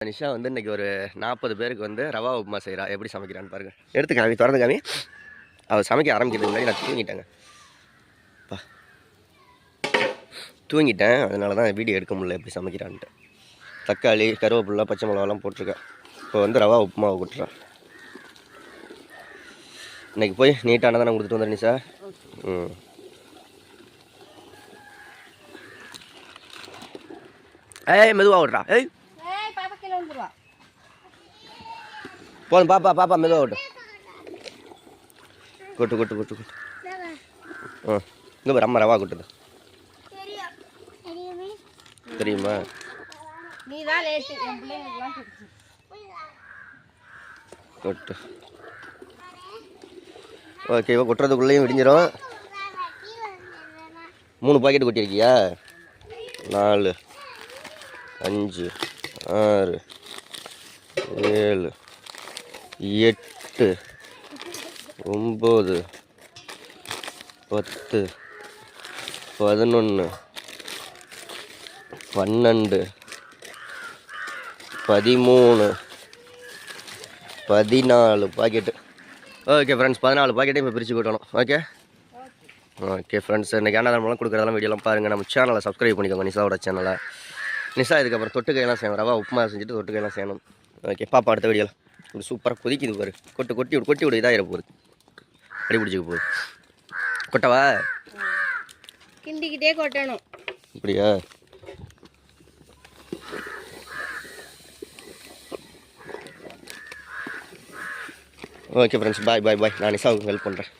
நிஷா வந்து இன்னைக்கு ஒரு நாற்பது பேருக்கு வந்து ரவா உப்புமா செய்கிறா எப்படி சமைக்கிறான்னு பாருங்க. எடுத்து காமி திறந்து காமி. அவள் சமைக்க ஆரம்பிக்கிறதுக்கு முன்னாடி நான் தூங்கிட்டேங்க. பா. தூங்கிட்டேன். அதனால தான் வீடியோ எடுக்க முடியல எப்படி சமைக்கிறான்ட்டு. தக்காளி கருவேப்பிலை பச்சை மிளகாலாம் போட்டிருக்கேன். இப்போ வந்து ரவா உப்புமாவை கொட்டுறேன் இன்னைக்கு போய் நீட்டான தானே கொடுத்துட்டு வந்துடுறேன் நிஷா. ம். ஏய் மெதுவாக விட்றா ஏய். போகணும் பாப்பா பாப்பா மெதுவாக விட்டு கொட்டு கொட்டு கொட்டு கொட்டு. ஆ இந்த பாரு அம்மா ரவா கொட்டுது. தெரியுமா? கொட்டு. ஓகே இப்போ கொட்டுறதுக்குள்ளேயும் விடிஞ்சிடும் மூணு பாக்கெட் கொட்டியிருக்கியா? நாலு அஞ்சு ஆறு ஏழு எட்டு ஒம்பது பத்து பதினொன்று பன்னெண்டு பதிமூணு பதினாலு பாக்கெட்டு. ஓகே ஃப்ரெண்ட்ஸ் பதினாலு பாக்கெட்டையும் இப்போ பிரித்து போட்டணும் ஓகே ஓகே ஃப்ரெண்ட்ஸ் இன்றைக்கி அன்னதானம்லாம் கொடுக்குறதெல்லாம் வீடியோலாம் பாருங்கள் நம்ம சேனலை சப்ஸ்கிரைப் பண்ணிக்கோங்க நிசாவோட சேனலை நிசா இதுக்கப்புறம் தொட்டுக்கையெல்லாம் செய்யணும். ரவா உப்புமா செஞ்சுட்டு தொட்டுக்கையெல்லாம் செய்யணும். ஓகே பாப்பா அடுத்த வீடியோவில் இப்படி சூப்பராக கொதிக்குது பாரு. கொட்டு கொட்டி விடு கொட்டி விடு இதாகிற போகுது. அடி பிடிச்சிக்க போகுது. கொட்டவா? கிண்டிக்கிட்டே கொட்டணும். இப்படியா ஓகே ஃப்ரெண்ட்ஸ் பாய் பாய் பாய் நான் நிஷாவுக்கு ஹெல்ப் பண்ணுறேன்